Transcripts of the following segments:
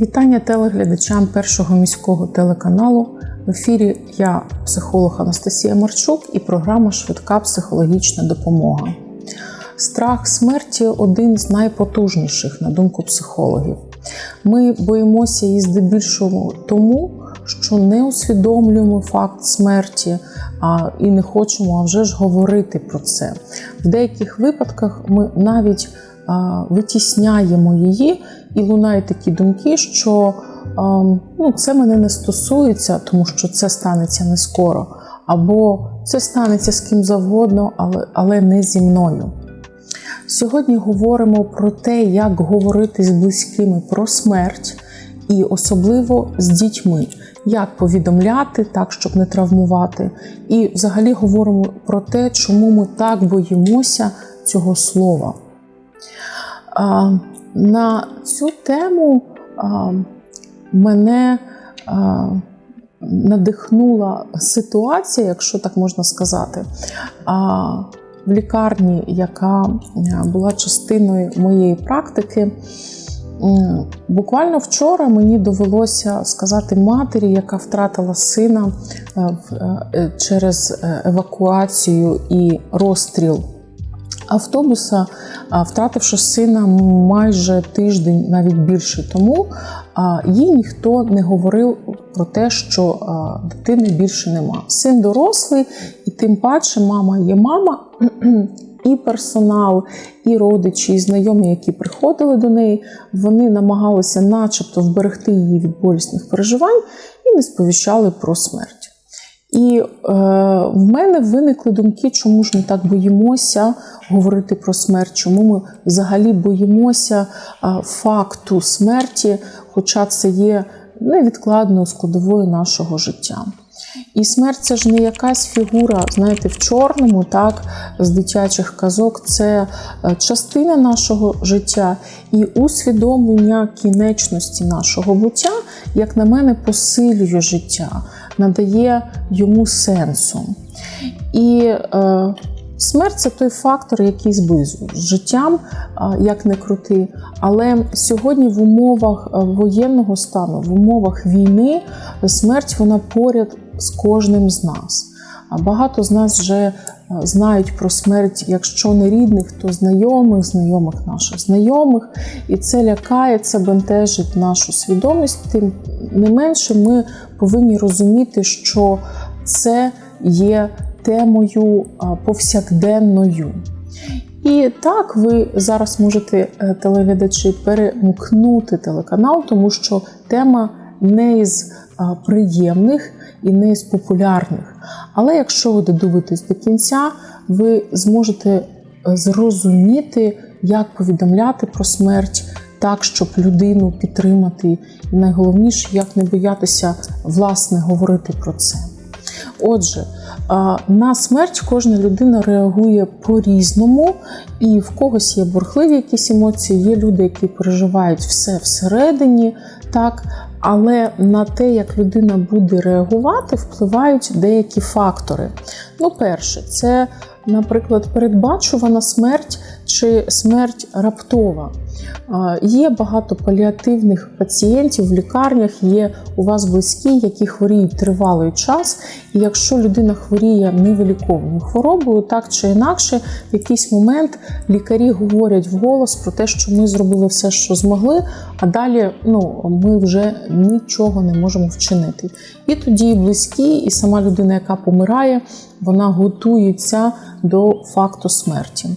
Вітання телеглядачам першого міського телеканалу. В ефірі я, психолог Анастасія Марчук, і програма Швидка психологічна допомога. Страх смерті один з найпотужніших, на думку психологів. Ми боїмося її здебільшого тому, що не усвідомлюємо факт смерті а, і не хочемо а вже ж говорити про це. В деяких випадках ми навіть а, витісняємо її, і лунають такі думки, що а, ну, це мене не стосується, тому що це станеться не скоро, або це станеться з ким завгодно, але, але не зі мною. Сьогодні говоримо про те, як говорити з близькими про смерть, і особливо з дітьми, як повідомляти так, щоб не травмувати. І взагалі говоримо про те, чому ми так боїмося цього слова. На цю тему а, мене а, надихнула ситуація, якщо так можна сказати. А, в лікарні, яка була частиною моєї практики. Буквально вчора мені довелося сказати матері, яка втратила сина через евакуацію і розстріл автобуса, втративши сина майже тиждень, навіть більше тому, їй ніхто не говорив про те, що дитини більше нема. Син дорослий, і тим паче мама є мама. І персонал, і родичі, і знайомі, які приходили до неї, вони намагалися, начебто, вберегти її від болісних переживань і не сповіщали про смерть. І е, в мене виникли думки, чому ж ми так боїмося говорити про смерть, чому ми взагалі боїмося е, факту смерті, хоча це є невідкладною складовою нашого життя. І смерть це ж не якась фігура, знаєте, в чорному, так, з дитячих казок, це частина нашого життя. І усвідомлення кінечності нашого буття, як на мене, посилює життя, надає йому сенсу. І е, смерть це той фактор, який зблизує з життям, як не крути. Але сьогодні в умовах воєнного стану, в умовах війни, смерть вона поряд з кожним з нас. Багато з нас вже знають про смерть, якщо не рідних, то знайомих, знайомих наших знайомих. І це лякає, це бентежить нашу свідомість. Тим не менше, ми повинні розуміти, що це є темою повсякденною. І так, ви зараз можете, телеглядачі, перемкнути телеканал, тому що тема не із приємних і не з популярних. Але якщо ви додивитесь до кінця, ви зможете зрозуміти, як повідомляти про смерть так, щоб людину підтримати. І найголовніше, як не боятися власне говорити про це. Отже, на смерть кожна людина реагує по-різному, і в когось є бурхливі якісь емоції, є люди, які переживають все всередині, так, але на те, як людина буде реагувати, впливають деякі фактори. Ну, перше, це, наприклад, передбачувана смерть чи смерть раптова. Є багато паліативних пацієнтів в лікарнях, є у вас близькі, які хворіють тривалий час. І якщо людина хворіє невиліковною хворобою, так чи інакше, в якийсь момент лікарі говорять вголос про те, що ми зробили все, що змогли, а далі ну, ми вже нічого не можемо вчинити. І тоді близькі, і сама людина, яка помирає, вона готується до факту смерті.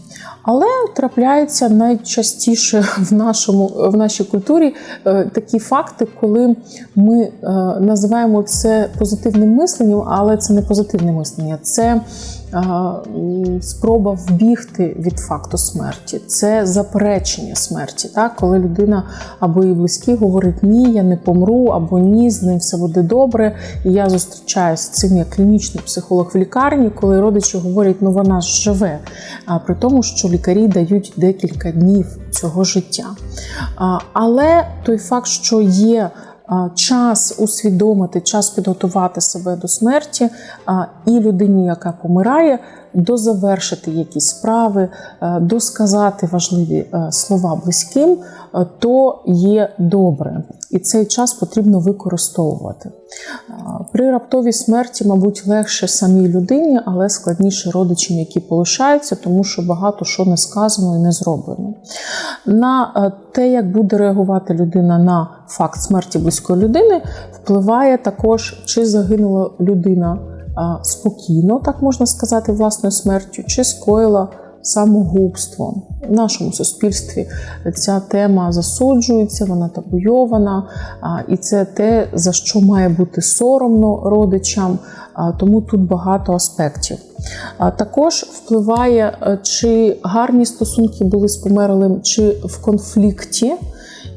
Але трапляється найчастіше в нашому, в нашій культурі такі факти, коли ми називаємо це позитивним мисленням, але це не позитивне мислення, це спроба вбігти від факту смерті, це заперечення смерті. Так? Коли людина або її близькі говорить Ні, я не помру, або ні, з ним все буде добре. І я зустрічаюся з цим як клінічний психолог в лікарні, коли родичі говорять, ну вона живе, а при тому, що лікарі дають декілька днів цього життя. Але той факт, що є час усвідомити, час підготувати себе до смерті, і людині, яка помирає, дозавершити якісь справи, досказати важливі е, слова близьким, е, то є добре, і цей час потрібно використовувати. При раптовій смерті, мабуть, легше самій людині, але складніше родичам, які полишаються, тому що багато що не сказано і не зроблено. На е, те, як буде реагувати людина на факт смерті близької людини, впливає також, чи загинула людина спокійно, так можна сказати, власною смертю, чи скоїла самогубство. В нашому суспільстві ця тема засуджується, вона табуйована, і це те, за що має бути соромно родичам, тому тут багато аспектів. Також впливає, е, чи гарні стосунки були з померлим, чи в конфлікті.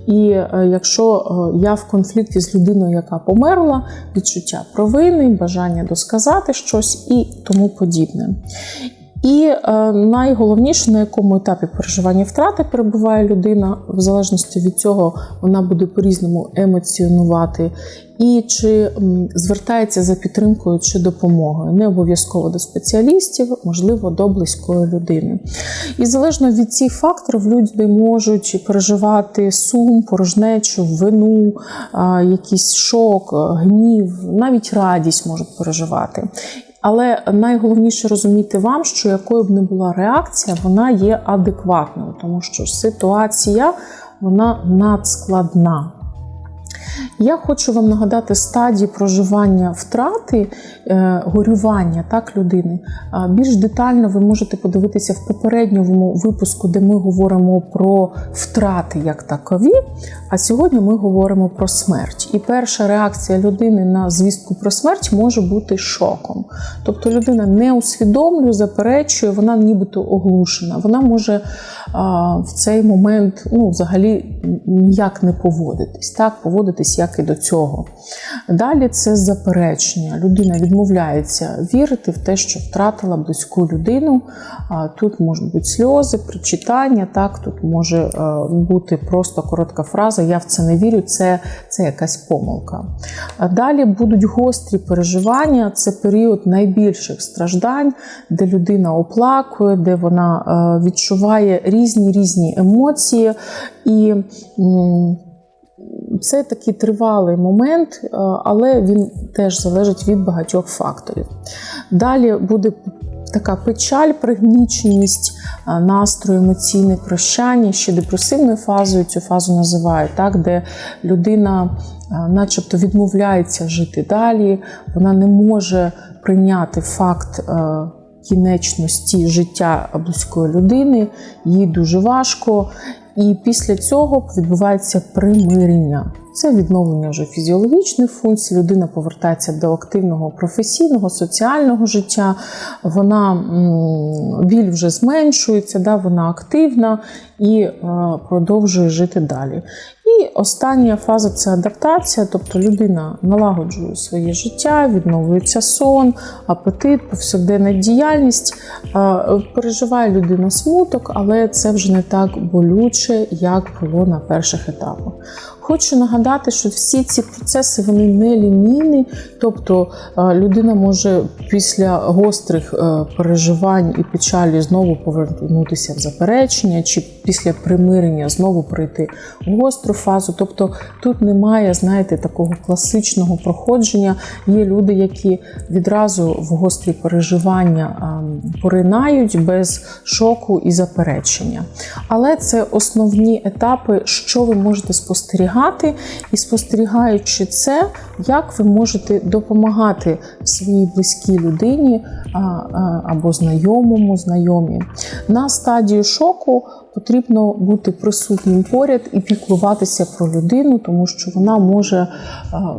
І е, якщо е, я в конфлікті з людиною, яка померла, відчуття провини, бажання досказати щось і тому подібне. І е, найголовніше, на якому етапі переживання втрати перебуває людина, в залежності від цього вона буде по-різному емоціонувати, і чи звертається за підтримкою чи допомогою, не обов'язково до спеціалістів, можливо, до близької людини. І залежно від цих факторів, люди можуть переживати сум, порожнечу, вину, якийсь шок, гнів, навіть радість можуть переживати. Але найголовніше розуміти вам, що якою б не була реакція, вона є адекватною, тому що ситуація вона надскладна. Я хочу вам нагадати стадії проживання втрати, е, горювання так, людини. Більш детально ви можете подивитися в попередньому випуску, де ми говоримо про втрати як такові. А сьогодні ми говоримо про смерть. І перша реакція людини на звістку про смерть може бути шоком. Тобто людина не усвідомлює, заперечує, вона нібито оглушена. Вона може в цей момент ну, взагалі ніяк не поводитись, так, поводитись як і до цього. Далі це заперечення. Людина відмовляється вірити в те, що втратила близьку людину. Тут можуть бути сльози, причитання, так, тут може е, бути просто коротка фраза Я в це не вірю, це, це якась помилка. Далі будуть гострі переживання, це період найбільших страждань, де людина оплакує, де вона е, відчуває різні різні емоції. І це такий тривалий момент, е, але він теж залежить від багатьох факторів. Далі буде така печаль, пригніченість, е, настрою, емоційне прощання, ще депресивною фазою цю фазу називають, так, де людина е, начебто відмовляється жити далі, вона не може прийняти факт. Кінечності життя близької людини, їй дуже важко, і після цього відбувається примирення. Це відновлення вже фізіологічних функцій. Людина повертається до активного професійного, соціального життя. Вона біль вже зменшується, да, вона активна і е, продовжує жити далі. І остання фаза це адаптація, тобто людина налагоджує своє життя, відновлюється сон, апетит, повсякденна діяльність. Переживає людина смуток, але це вже не так болюче, як було на перших етапах. Хочу нагадати, що всі ці процеси вони не лінійні, тобто е, людина може після гострих е, переживань і печалі знову повернутися в заперечення, чи після примирення знову пройти в гостру фазу. Тобто тут немає, знаєте, такого класичного проходження. Є люди, які відразу в гострі переживання е, поринають без шоку і заперечення. Але це основні етапи, що ви можете спостерігати спостерігати, і спостерігаючи це, як ви можете допомагати своїй близькій людині або знайомому, знайомі. На стадію шоку потрібно бути присутнім поряд і піклуватися про людину, тому що вона може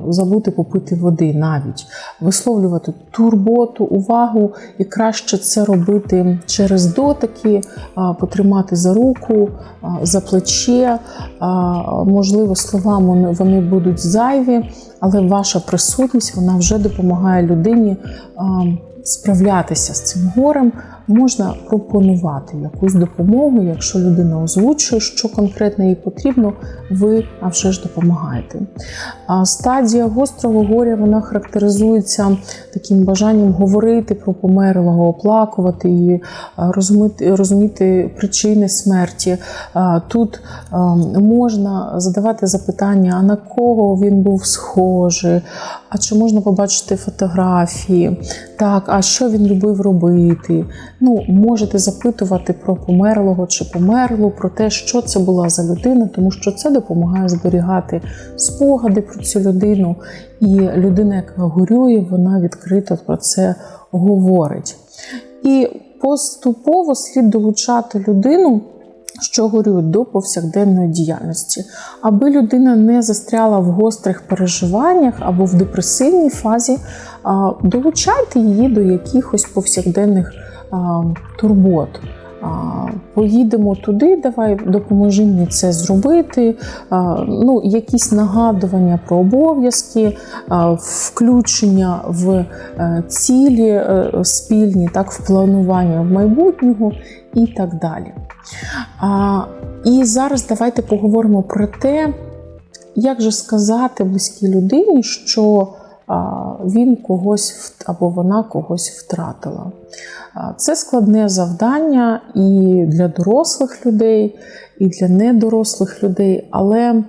забути попити води навіть, висловлювати турботу, увагу, і краще це робити через дотики, потримати за руку, за плече, можливо, словами вони будуть зайві, але ваша присутність вона вже допомагає людині справлятися з цим горем, можна пропонувати якусь допомогу. Якщо людина озвучує, що конкретно їй потрібно, ви а вже ж допомагаєте. Стадія гострого горя вона характеризується таким бажанням говорити про померлого, оплакувати її, розуміти, розуміти причини смерті. Тут можна задавати запитання, а на кого він був схожий, а чи можна побачити фотографії, так, а що він любив робити. Ну, Можете запитувати про померлого чи померлу, про те, що це була за людина, тому що це допомагає зберігати спогади про цю людину. І людина, яка горює, вона відкрито про це говорить. І поступово слід долучати людину. Що горюють до повсякденної діяльності, аби людина не застряла в гострих переживаннях або в депресивній фазі, долучайте її до якихось повсякденних турбот. Поїдемо туди, давай допоможи мені це зробити. Ну, Якісь нагадування про обов'язки, включення в е, цілі е, спільні, так, в планування в майбутнього і так далі. І зараз давайте поговоримо про те, як же сказати близькій людині, що він когось або вона когось втратила. Це складне завдання і для дорослих людей, і для недорослих людей. Але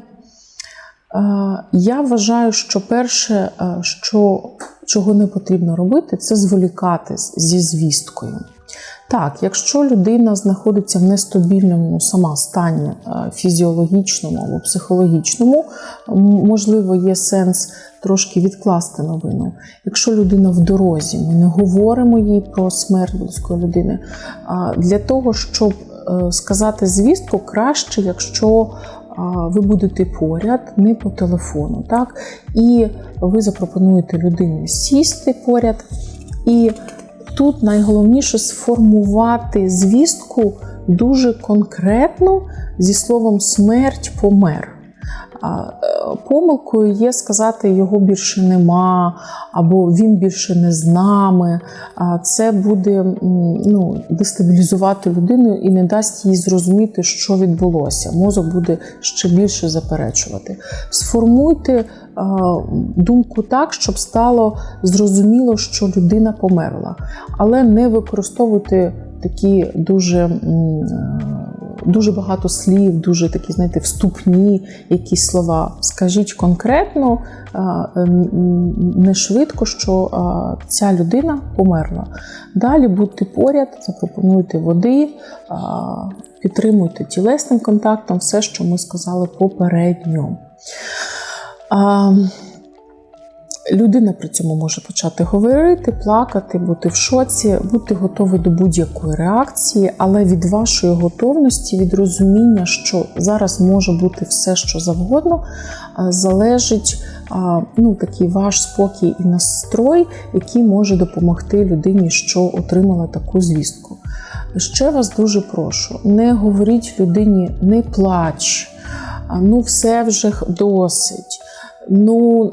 я вважаю, що перше, що, чого не потрібно робити, це зволікати зі звісткою. Так, якщо людина знаходиться в нестабільному сама стані фізіологічному або психологічному, можливо, є сенс трошки відкласти новину. Якщо людина в дорозі, ми не говоримо їй про смерть близької людини. Для того, щоб е, сказати звістку, краще, якщо ви будете поряд, не по телефону. так? І ви запропонуєте людині сісти поряд. І тут найголовніше сформувати звістку дуже конкретно зі словом смерть помер. Е, помилкою є сказати, його більше нема, або він більше не з нами. Це буде ну, дестабілізувати людину і не дасть їй зрозуміти, що відбулося. Мозок буде ще більше заперечувати. Сформуйте думку так, щоб стало зрозуміло, що людина померла, але не використовуйте такі дуже дуже багато слів, дуже такі, знаєте, вступні якісь слова. Скажіть конкретно, не швидко, що ця людина померла. Далі будьте поряд, запропонуйте води, підтримуйте тілесним контактом все, що ми сказали попередньо. Людина при цьому може почати говорити, плакати, бути в шоці, бути готовий до будь-якої реакції, але від вашої готовності, від розуміння, що зараз може бути все, що завгодно, залежить ну, такий ваш спокій і настрой, який може допомогти людині, що отримала таку звістку. Ще вас дуже прошу: не говоріть людині, не плач, ну все вже досить. Ну,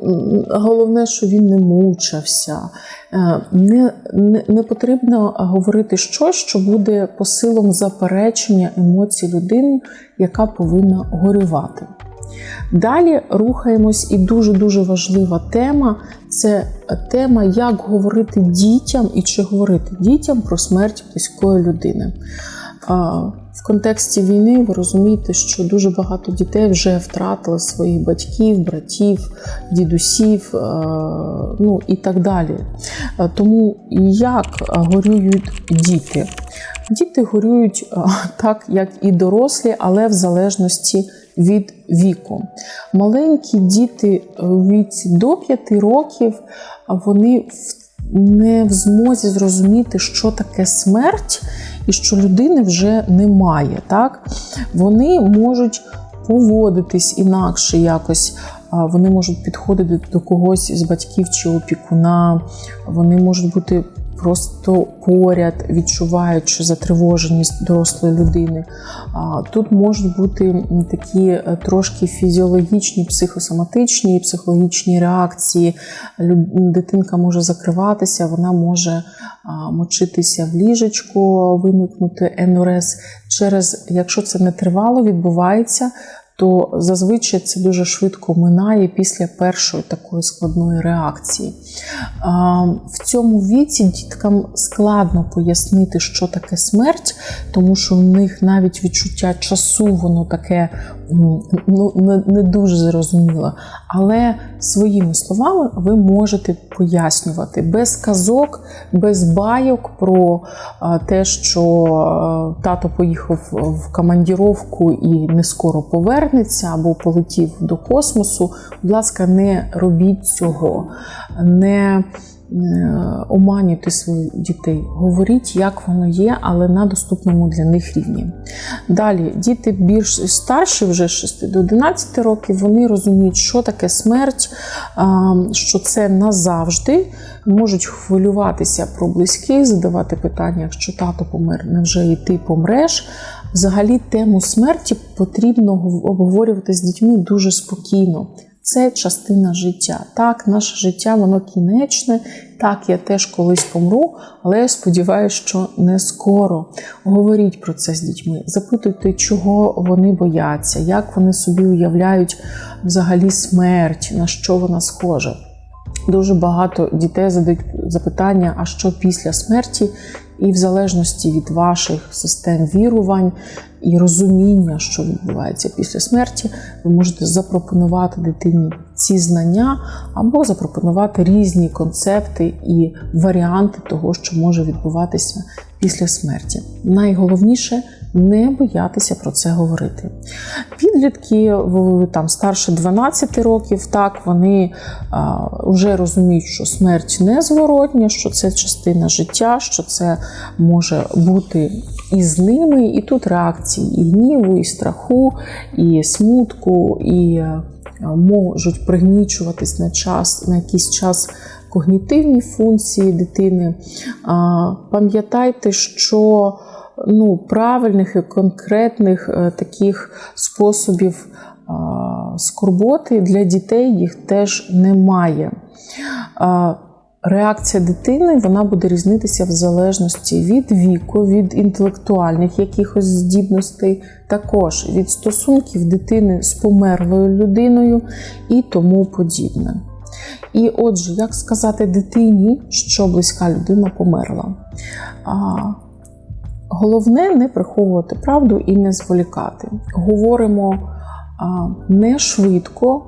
головне, що він не мучився. Е, не, не, не потрібно говорити щось, що буде посилом заперечення емоцій людини, яка повинна горювати. Далі рухаємось, і дуже-дуже важлива тема це тема, як говорити дітям і чи говорити дітям про смерть близької людини. В контексті війни ви розумієте, що дуже багато дітей вже втратили своїх батьків, братів, дідусів, е, ну і так далі. Е, тому як горюють діти? Діти горюють е, так, як і дорослі, але в залежності від віку. Маленькі діти у віці до 5 років вони не в змозі зрозуміти, що таке смерть і що людини вже немає. Так? Вони можуть поводитись інакше якось. Вони можуть підходити до когось з батьків чи опікуна, вони можуть бути просто поряд, відчуваючи затривоженість дорослої людини. Тут можуть бути такі е, трошки фізіологічні, психосоматичні психологічні реакції. Дитинка може закриватися, вона може мочитися в ліжечко, виникнути енурез. Через, якщо це не тривало відбувається, то зазвичай це дуже швидко минає після першої такої складної реакції. В цьому віці діткам складно пояснити, що таке смерть, тому що в них навіть відчуття часу, воно таке ну, не, не дуже зрозуміло. Але своїми словами ви можете пояснювати без казок, без байок про те, що тато поїхав в командіровку і не скоро повернеться, або полетів до космосу. Будь ласка, не робіть цього, не оманюйте своїх дітей. Говоріть, як воно є, але на доступному для них рівні. Далі, діти більш старші, вже 6 до 11 років, вони розуміють, що таке смерть, що це назавжди. Можуть хвилюватися про близьких, задавати питання, якщо тато помер, невже і ти помреш. Взагалі, тему смерті потрібно обговорювати з дітьми дуже спокійно. Це частина життя. Так, наше життя воно кінечне. Так, я теж колись помру, але я сподіваюся, що не скоро. Говоріть про це з дітьми, запитуйте, чого вони бояться, як вони собі уявляють взагалі смерть, на що вона схожа. Дуже багато дітей задають запитання, а що після смерті, і в залежності від ваших систем вірувань і розуміння, що відбувається після смерті, ви можете запропонувати дитині ці знання або запропонувати різні концепти і варіанти того, що може відбуватися після смерті. Найголовніше не боятися про це говорити. Підлітки там старше 12 років, так вони а, вже розуміють, що смерть незворотня, що це частина життя, що це може бути і з ними, і тут реакції і гніву, і страху, і смутку, і е, можуть пригнічуватись на час, на якийсь час когнітивні функції дитини. Пам'ятайте, що ну, правильних і конкретних е, таких способів скорботи для дітей їх теж немає. Реакція дитини вона буде різнитися в залежності від віку, від інтелектуальних якихось здібностей, також від стосунків дитини з померлою людиною і тому подібне. І отже, як сказати дитині, що близька людина померла? Головне не приховувати правду і не зволікати. Говоримо не швидко,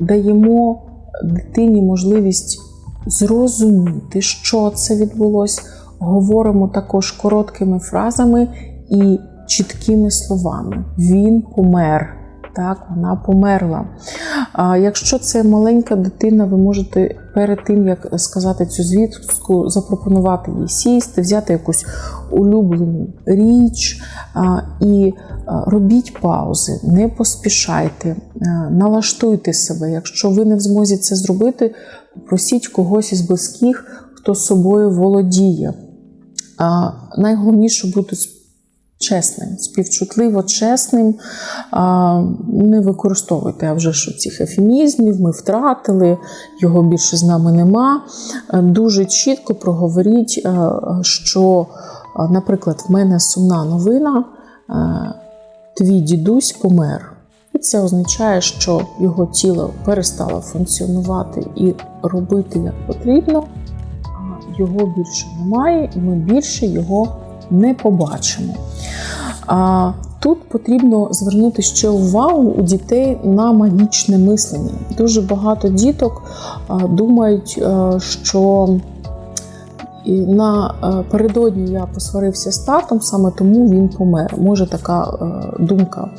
даємо дитині можливість зрозуміти, що це відбулося. Говоримо також короткими фразами і чіткими словами. Він помер. Так, вона померла. А якщо це маленька дитина, ви можете перед тим, як сказати цю звістку, запропонувати їй сісти, взяти якусь улюблену річ і робіть паузи, не поспішайте, налаштуйте себе. Якщо ви не в змозі це зробити, просіть когось із близьких, хто собою володіє. Найголовніше бути чесним, співчутливо чесним. Не використовуйте а вже що цих ефемізмів, ми втратили, його більше з нами нема. Е, Дуже чітко проговоріть, е, що, е, наприклад, в мене сумна новина, твій дідусь помер. І це означає, що його тіло перестало функціонувати і робити як потрібно, його більше немає, і ми більше його не побачимо. А тут потрібно звернути ще увагу у дітей на магічне мислення. Дуже багато діток думають, що і напередодні я посварився з татом, саме тому він помер. Може така думка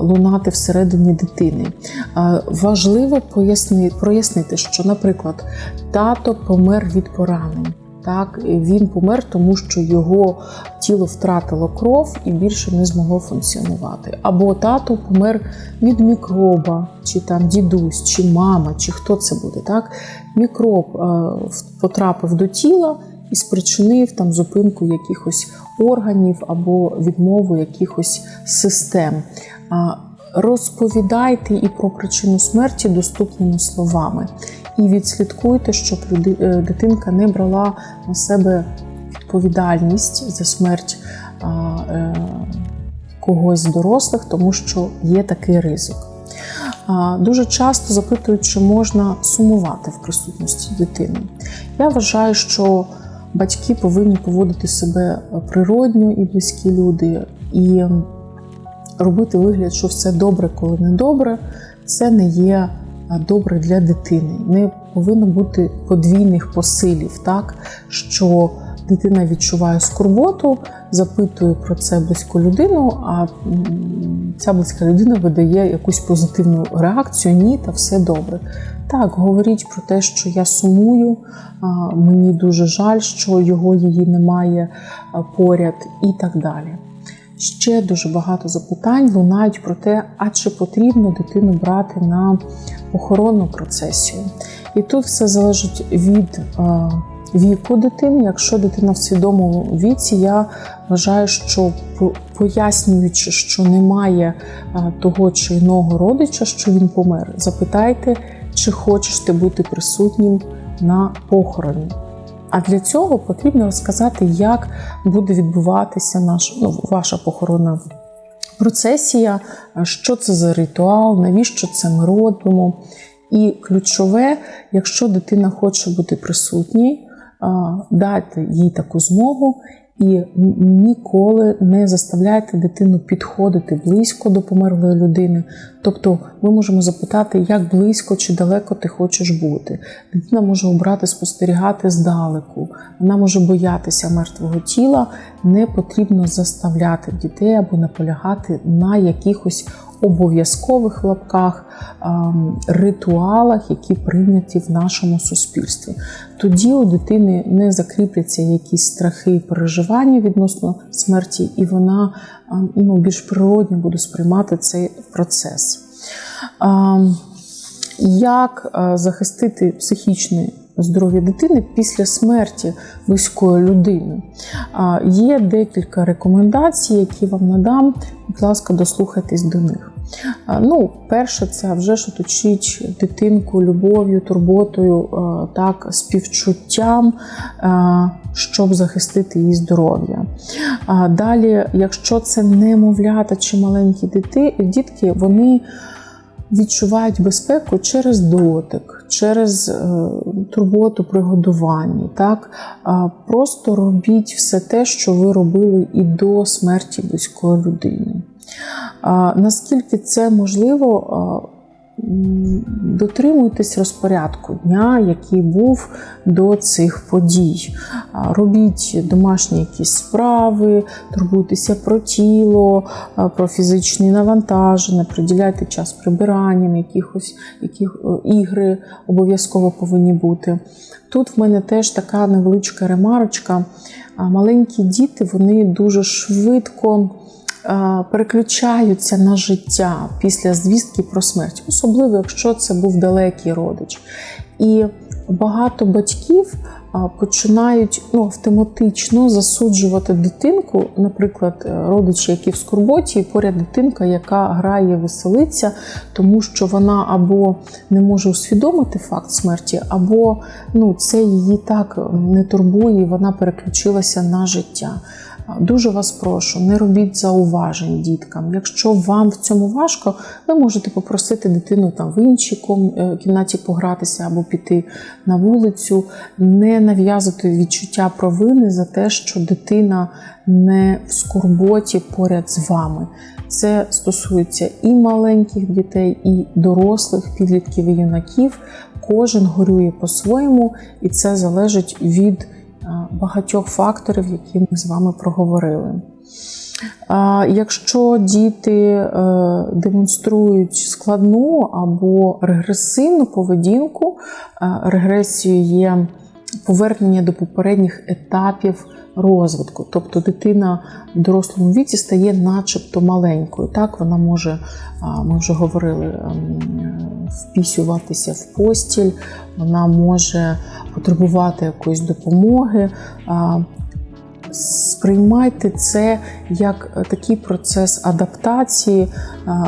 лунати всередині дитини. Важливо прояснити, що, наприклад, тато помер від поранень. Так, він помер, тому що його тіло втратило кров і більше не змогло функціонувати. Або тато помер від мікроба, чи там дідусь, чи мама, чи хто це буде. Так? Мікроб е, потрапив до тіла і спричинив там зупинку якихось органів або відмову якихось систем. Розповідайте і про причину смерті доступними словами, і відслідкуйте, щоб е, дитинка не брала на себе відповідальність за смерть е, когось з дорослих, тому що є такий ризик. Дуже часто запитують, чи можна сумувати в присутності дитини. Я вважаю, що батьки повинні поводити себе природньо і близькі люди, і робити вигляд, що все добре, коли не добре, це не є добре для дитини. Не повинно бути подвійних посилів, так що дитина відчуває скорботу, запитує про це близьку людину, а ця близька людина видає якусь позитивну реакцію. Ні, та все добре. Так, говоріть про те, що я сумую, мені дуже жаль, що його її немає поряд, і так далі. Ще дуже багато запитань лунають про те, а чи потрібно дитину брати на охоронну процесію. І тут все залежить від е, віку дитини. Якщо дитина в свідомому віці, я вважаю, що пояснюючи, що немає е, того чи іного родича, що він помер, запитайте, чи хочеш ти бути присутнім на похороні. А для цього потрібно розказати, як буде відбуватися наш, ну, ваша похоронна процесія, що це за ритуал, навіщо це ми робимо. І ключове, якщо дитина хоче бути присутньою, дати їй таку змогу і ніколи не заставляйте дитину підходити близько до померлої людини. Тобто ми можемо запитати, як близько чи далеко ти хочеш бути. Дитина може обрати спостерігати здалеку, вона може боятися мертвого тіла. Не потрібно заставляти дітей або наполягати на якихось обов'язкових лапках ем, ритуалах, які прийняті в нашому суспільстві. Тоді у дитини не закріпляться якісь страхи і переживання відносно смерті, і вона ем, ну, більш природньо буде сприймати цей процес. Ем, Як е, захистити психічне здоров'я дитини після смерті близької людини? Є декілька рекомендацій, які вам надам. Будь ласка, дослухайтесь до них. Ну, перше, це вже ж оточить дитинку любов'ю, турботою, так, співчуттям, щоб захистити її здоров'я. Далі, якщо це немовлята чи маленькі дити, дітки, вони відчувають безпеку через дотик, через е, турботу при годуванні. Так? Просто робіть все те, що ви робили і до смерті близької людини. Наскільки це можливо, дотримуйтесь розпорядку дня, який був до цих подій. Робіть домашні якісь справи, турбуйтеся про тіло, про фізичні навантаження, приділяйте час прибиранням, якихось яких, ігри обов'язково повинні бути. Тут в мене теж така невеличка ремарочка. Маленькі діти вони дуже швидко переключаються на життя після звістки про смерть, особливо якщо це був далекий родич. І багато батьків починають ну, автоматично засуджувати дитинку, наприклад, е, родичі, які в скорботі, і поряд дитинка, яка грає, веселиться, тому що вона або не може усвідомити факт смерті, або ну, це її так не турбує, і вона переключилася на життя. Дуже вас прошу, не робіть зауважень діткам. Якщо вам в цьому важко, ви можете попросити дитину там в іншій е, кімнаті погратися або піти на вулицю, не нав'язувати відчуття провини за те, що дитина не в скорботі поряд з вами. Це стосується і маленьких дітей, і дорослих, підлітків і юнаків. Кожен горює по-своєму, і це залежить від багатьох факторів, які ми з вами проговорили. Якщо діти е, демонструють складну або регресивну поведінку, регресію регресією є повернення до попередніх етапів розвитку. Тобто дитина в дорослому віці стає начебто маленькою. Так, вона може, ми вже говорили, ем, впісюватися в постіль, вона може потребувати якоїсь допомоги. Сприймайте це як е, такий процес адаптації, е,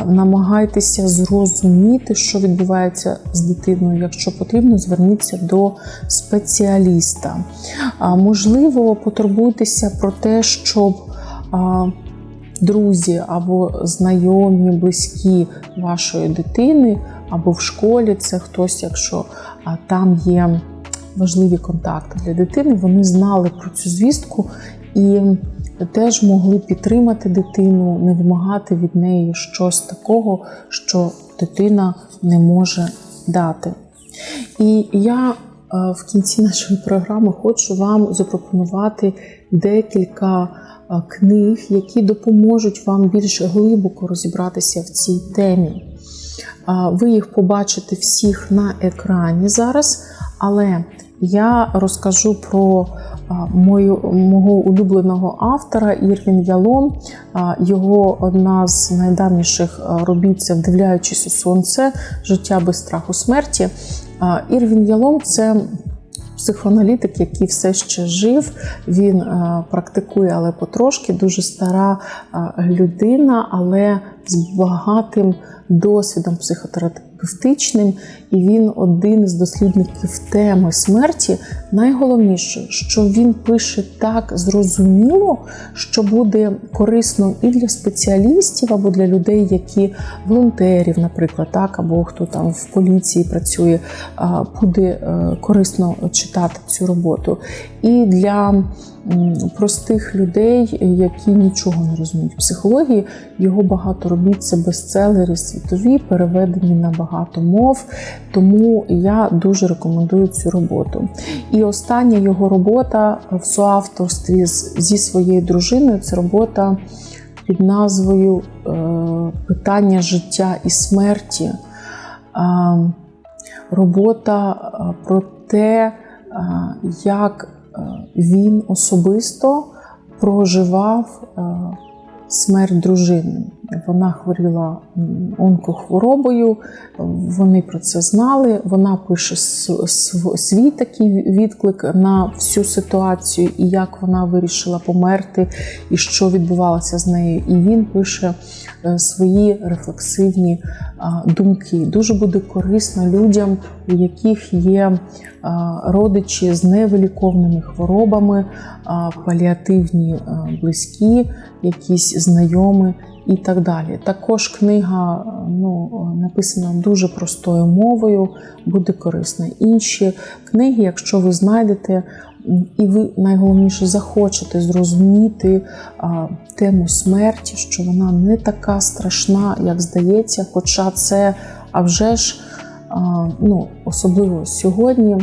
намагайтеся зрозуміти, що відбувається з дитиною. Якщо потрібно, зверніться до спеціаліста. Можливо, потурбуйтеся про те, щоб друзі або знайомі, близькі вашої дитини, або в школі це хтось, якщо там є важливі контакти для дитини, вони знали про цю звістку і теж могли підтримати дитину, не вимагати від неї щось такого, що дитина не може дати. І я е, в кінці нашої програми хочу вам запропонувати декілька е, книг, які допоможуть вам більш глибоко розібратися в цій темі. Ви їх побачите всіх на екрані зараз, але я розкажу про мою, мого улюбленого автора Ірвін Ялом. Його одна з найдавніших робіт це вдивляючись у сонце, життя без страху смерті. Ірвін Ялом це психоаналітик, який все ще жив. Він практикує, але потрошки, дуже стара людина, але з багатим досвідом психотерапевтичним. І він один з дослідників теми смерті. Найголовніше, що він пише так зрозуміло, що буде корисно і для спеціалістів, або для людей, які волонтерів, наприклад, так, або хто там в поліції працює, буде е, корисно читати цю роботу. І для простих людей, які нічого не розуміють в психології, його багато робіт це бестселери світові, переведені на багато мов. Тому я дуже рекомендую цю роботу. І остання його робота в соавторстві зі своєю дружиною це робота під назвою е, Питання життя і смерті. Робота е, про те, е, як він особисто проживав смерть дружини. Вона хворіла онкохворобою, вони про це знали. Вона пише свій такий відклик на всю ситуацію і як вона вирішила померти, і що відбувалося з нею. І він пише е, свої рефлексивні думки. Дуже буде корисно людям, у яких є родичі з невиліковними хворобами, паліативні близькі, якісь знайомі і так далі. Також книга ну, написана дуже простою мовою, буде корисна. Інші книги, якщо ви знайдете, і ви найголовніше захочете зрозуміти а, тему смерті, що вона не така страшна, як здається, хоча це а вже ж, а, ну, особливо сьогодні,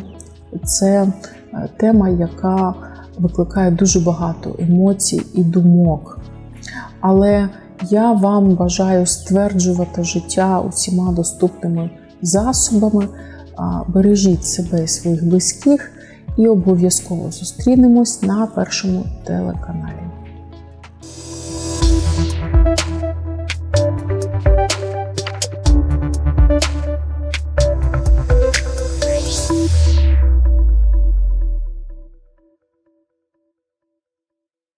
це е, тема, яка викликає дуже багато емоцій і думок. Але я вам бажаю стверджувати життя усіма доступними засобами. Бережіть себе і своїх близьких і обов'язково зустрінемось на першому телеканалі.